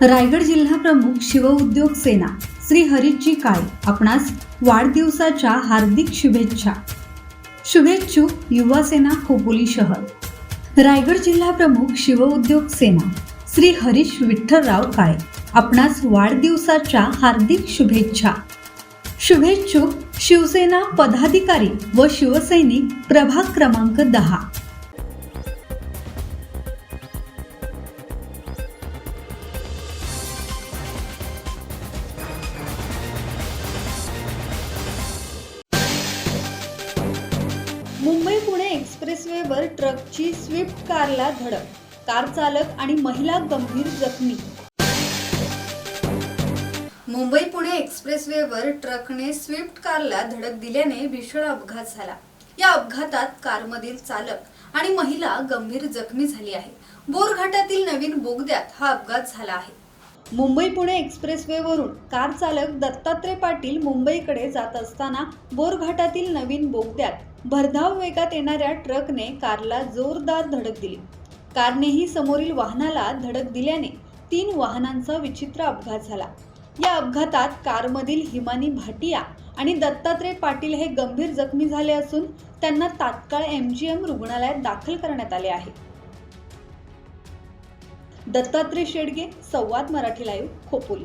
रायगड जिल्हा प्रमुख शिवउद्योग सेना श्री हरिजी काळे आपणास वाढदिवसाच्या हार्दिक शुभेच्छा. शुभेच्छुक युवा सेना खोपोली शहर. रायगड जिल्हा प्रमुख शिवउद्योग सेना श्री हरीश विठ्ठलराव काळे आपणास वाढदिवसाच्या हार्दिक शुभेच्छा. शुभेच्छुक शिवसेना पदाधिकारी व शिवसैनिक प्रभाग क्रमांक दहा. एक्सप्रेसवेवर ट्रकची स्विफ्ट कारला धडक कार चालक आणि महिला गंभीर जखमी. मुंबई पुणे एक्सप्रेसवेवर ट्रकने स्विफ्ट कारला धडक दिल्याने भीषण अपघात झाला. या अपघातात कारमधील चालक आणि महिला गंभीर जखमी झाली आहे. बोरघाटातील नवीन बोगद्यात हा अपघात झाला आहे. मुंबई पुणे एक्सप्रेसवेवरून कार चालक दत्तात्रय पाटील मुंबईकडे जात असताना बोरघाटातील नवीन बोगद्यात भरधाव वेगात येणाऱ्या ट्रकने कारला जोरदार धडक दिली. कारनेही समोरील वाहनाला धडक दिल्याने तीन वाहनांचा विचित्र अपघात झाला. या अपघातात कारमधील हिमानी भाटिया आणि दत्तात्रय पाटील हे गंभीर जखमी झाले असून त्यांना तात्काळ एम जी एम रुग्णालयात दाखल करण्यात आले आहे. दत्तात्रय शेडगे संवाद मराठी लाईव्ह खोपोली.